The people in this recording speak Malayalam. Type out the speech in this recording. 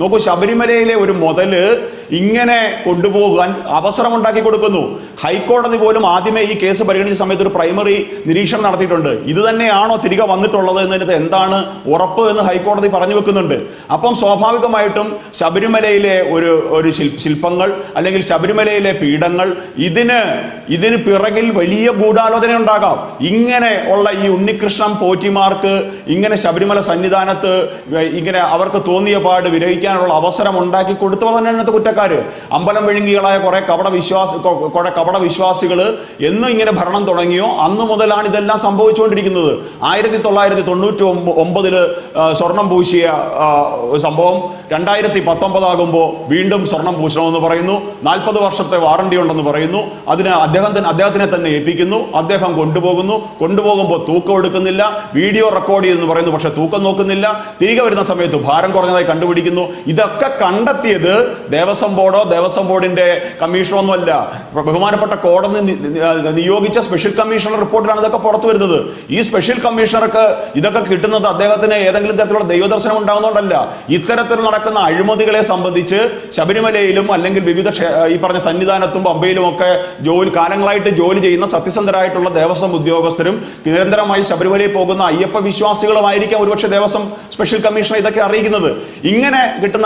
നോക്കൂ ശബരിമലയിലെ ഒരു മുതൽ ഇങ്ങനെ കൊണ്ടുപോകാൻ അവസരം ഉണ്ടാക്കി കൊടുക്കുന്നു. ഹൈക്കോടതി പോലും ആദ്യമേ ഈ കേസ് പരിഗണിച്ച സമയത്ത് ഒരു പ്രൈമറി നിരീക്ഷണം നടത്തിയിട്ടുണ്ട്. ഇത് തന്നെയാണോ തിരികെ വന്നിട്ടുള്ളത് എന്നതിനകത്ത് എന്താണ് ഉറപ്പ് എന്ന് ഹൈക്കോടതി പറഞ്ഞു വെക്കുന്നുണ്ട്. അപ്പം സ്വാഭാവികമായിട്ടും ശബരിമലയിലെ ഒരു ഒരു ശില്പങ്ങൾ അല്ലെങ്കിൽ ശബരിമലയിലെ പീഠങ്ങൾ ഇതിന് ഇതിന് പിറകിൽ വലിയ ഗൂഢാലോചന ഉണ്ടാകാം. ഇങ്ങനെ ഉള്ള ഈ ഉണ്ണികൃഷ്ണൻ പോറ്റിമാർക്ക് ഇങ്ങനെ ശബരിമല സന്നിധാനത്ത് ഇങ്ങനെ അവർക്ക് തോന്നിയ പാട് വിരഹിക്കാനുള്ള അവസരം ഉണ്ടാക്കി തന്നെയാണ് ഇന്നത്തെ കുറ്റക്കാര് അമ്പലം വിഴുങ്ങികളായ കുറെ കപട വിശ്വാസ കുറെ കപട വിശ്വാസികൾ എന്ന് ഇങ്ങനെ ഭരണം തുടങ്ങിയോ? അന്ന് മുതലാണ് ഇതെല്ലാം സംഭവിച്ചുകൊണ്ടിരിക്കുന്നത്. ആയിരത്തി തൊള്ളായിരത്തി തൊണ്ണൂറ്റി ഒമ്പ- ഒമ്പതിൽ സ്വർണം പൂശിയ സംഭവം. രണ്ടായിരത്തി പത്തൊമ്പതാകുമ്പോൾ വീണ്ടും സ്വർണം പൂശണമെന്ന് പറയുന്നു. നാൽപ്പത് വർഷത്തെ വാറണ്ടി ഉണ്ടെന്ന് പറയുന്നു. അതിന് അദ്ദേഹത്തിന് അദ്ദേഹത്തിനെ തന്നെ ഏൽപ്പിക്കുന്നു. അദ്ദേഹം കൊണ്ടുപോകുന്നു. കൊണ്ടുപോകുമ്പോൾ തൂക്കം എടുക്കുന്നില്ല. വീഡിയോ റെക്കോർഡ് ചെയ്തെന്ന് പറയുന്നു. പക്ഷെ തൂക്കം നോക്കുന്നില്ല. തിരികെ വരുന്ന സമയത്ത് ഭാരം കുറഞ്ഞതായി കണ്ടുപിടിക്കുന്നു. ഇതൊക്കെ കണ്ടെത്തിയത് ദേവസ്വം ബോർഡോ ദേവസ്വം ബോർഡിന്റെ കമ്മീഷനോ ഒന്നുമല്ല. ബഹുമാനപ്പെട്ട കോടതി നിയോഗിച്ച സ്പെഷ്യൽ കമ്മീഷണർ റിപ്പോർട്ടിലാണ് ഇതൊക്കെ പുറത്തു വരുന്നത്. ഈ സ്പെഷ്യൽ കമ്മീഷണർക്ക് ഇതൊക്കെ കിട്ടുന്നത് അദ്ദേഹത്തിന് ഏതെങ്കിലും തരത്തിലുള്ള ദൈവദർശനം ഉണ്ടാകുന്നതുകൊണ്ടല്ല ഇത്തരത്തിൽ നടക്കുന്ന അഴിമതികളെ സംബന്ധിച്ച് ശബരിമലയിലും അല്ലെങ്കിൽ വിവിധ ഈ പറഞ്ഞ സന്നിധാനത്തും പമ്പയിലും ഒക്കെ ജോലി കാലങ്ങളായിട്ട് ജോലി ചെയ്യുന്ന സത്യസന്ധരായിട്ടുള്ള ദേവസ്വം ഉദ്യോഗസ്ഥരും നിരന്തരമായി ശബരിമലയിൽ പോകുന്ന അയ്യപ്പ വിശ്വാസികളുമായിരിക്കാം ഒരുപക്ഷെ ദേവസ്വം സ്പെഷ്യൽ കമ്മീഷണർ ഇതൊക്കെ അറിയിക്കുന്നത്. ഇങ്ങനെ കിട്ടുന്ന